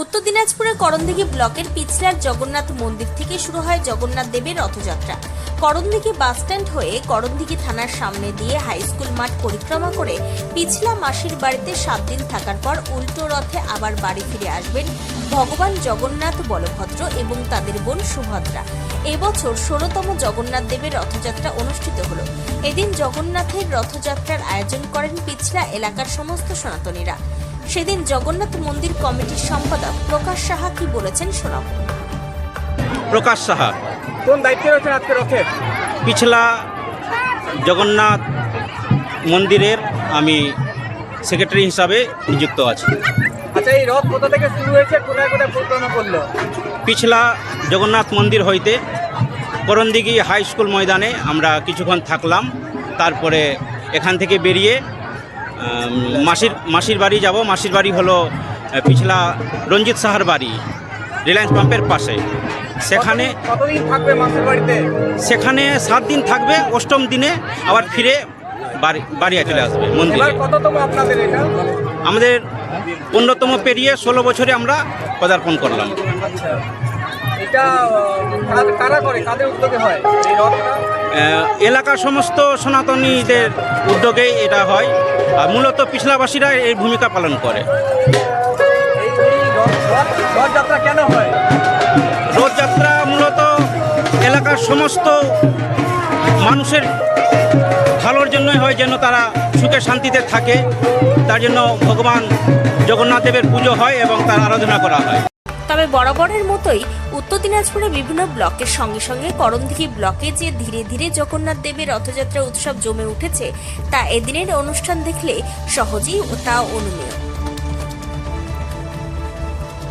উত্তর দিনাজপুরের করণদিঘি ব্লকের পিছলার জগন্নাথ মন্দির থেকে শুরু হয় জগন্নাথ দেবের রথযাত্রা। করণদিঘি বাসস্ট্যান্ড হয়ে করণদিঘি থানার সামনে দিয়ে হাই স্কুল মাঠ পরিক্রমা করে পিছলা মাসির বাড়িতে সাত দিন থাকার পর উল্টো রথে আবার বাড়ি ফিরে আসবেন ভগবান জগন্নাথ বলভদ্র এবং তাদের বোন সুভদ্রা। এবছর ষোলতম জগন্নাথ দেবের রথযাত্রা অনুষ্ঠিত হল। এদিন জগন্নাথের রথযাত্রার আয়োজন করেন পিছলা এলাকার সমস্ত সনাতনীরা। সেদিন জগন্নাথ মন্দির কমিটির সম্পাদক প্রকাশ সাহা কি বলেছেন শোনাব। প্রকাশ সাহা। কোন দায়িত্বে রয়েছেন আজকে রথের পিছলা জগন্নাথ মন্দিরের আমি সেক্রেটারি হিসাবে নিযুক্ত আছি। আচ্ছা এই রথ কোথা থেকে শুরু হয়েছে? কোথায় কোথায় পরিক্রমা করল? পিছলা জগন্নাথ মন্দির হইতে করণদিঘি হাই স্কুল ময়দানে আমরা কিছুক্ষণ থাকলাম। তারপরে এখান থেকে বেরিয়ে মাসির মাসির বাড়ি যাব। মাসির বাড়ি হলো পিছলা রঞ্জিত সাহার বাড়ি রিলায়েন্স পাম্পের পাশে। সেখানে কতদিন- থাকবে মাসের বাড়িতে? সেখানে সাত দিন থাকবে। অষ্টম দিনে আবার ফিরে বাড়ি বাড়ি চলে আসবে মন্দিরে। আমাদের পনেরোতম পেরিয়ে ষোলো বছরে আমরা পদার্পণ করলাম। আচ্ছা। এটা কারা করে কাদের উদ্যোগে হয়? এই রথটা এলাকার সমস্ত সনাতনীদের উদ্যোগেই এটা হয়। আর মূলত পিছলাবাসীরা এই ভূমিকা পালন করে। রথযাত্রা হয় রথযাত্রা মূলত এলাকার সমস্ত মানুষের ভালোর জন্যই হয় যেন তারা সুখে শান্তিতে থাকে। তার জন্য ভগবান জগন্নাথ দেবের পুজো হয় এবং তার আরাধনা করা হয়। তবে বরাবরের মতোই উত্তর দিনাজপুরে বিভিন্ন ব্লকের সঙ্গে সঙ্গে করণদিঘি ব্লকে যে ধীরে ধীরে জগন্নাথ দেবের রথযাত্রা উৎসব জমে উঠেছে, তা এদিনের অনুষ্ঠান দেখলে সহজেই তা অনুমেয়।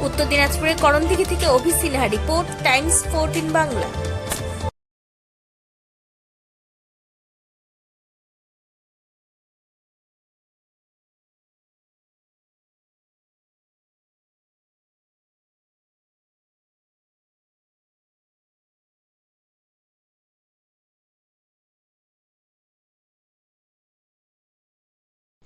উত্তর দিনাজপুরের করণদিঘি থেকে Abhi Sinha report, Times fourteen Bangla.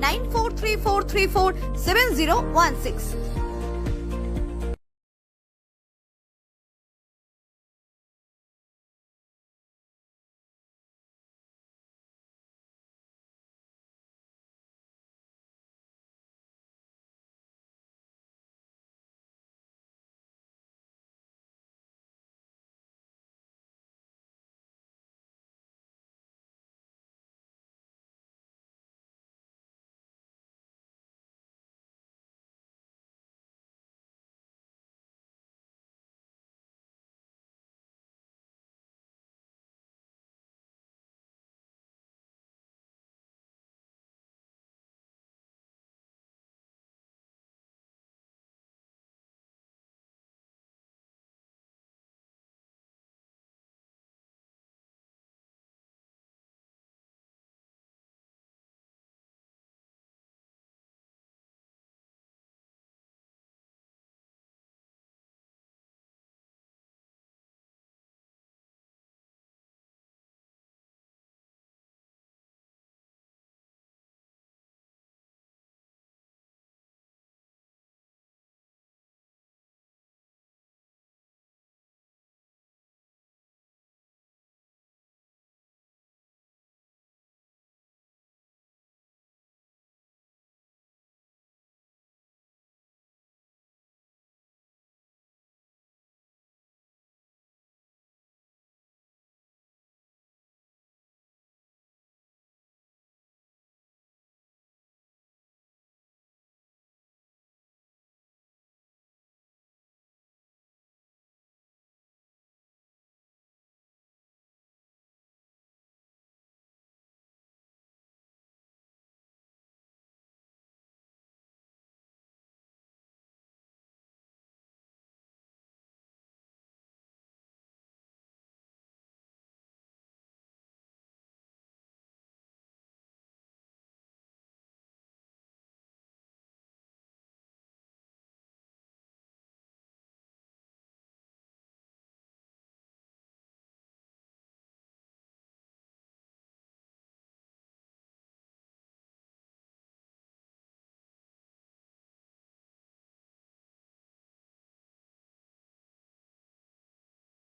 94343470016.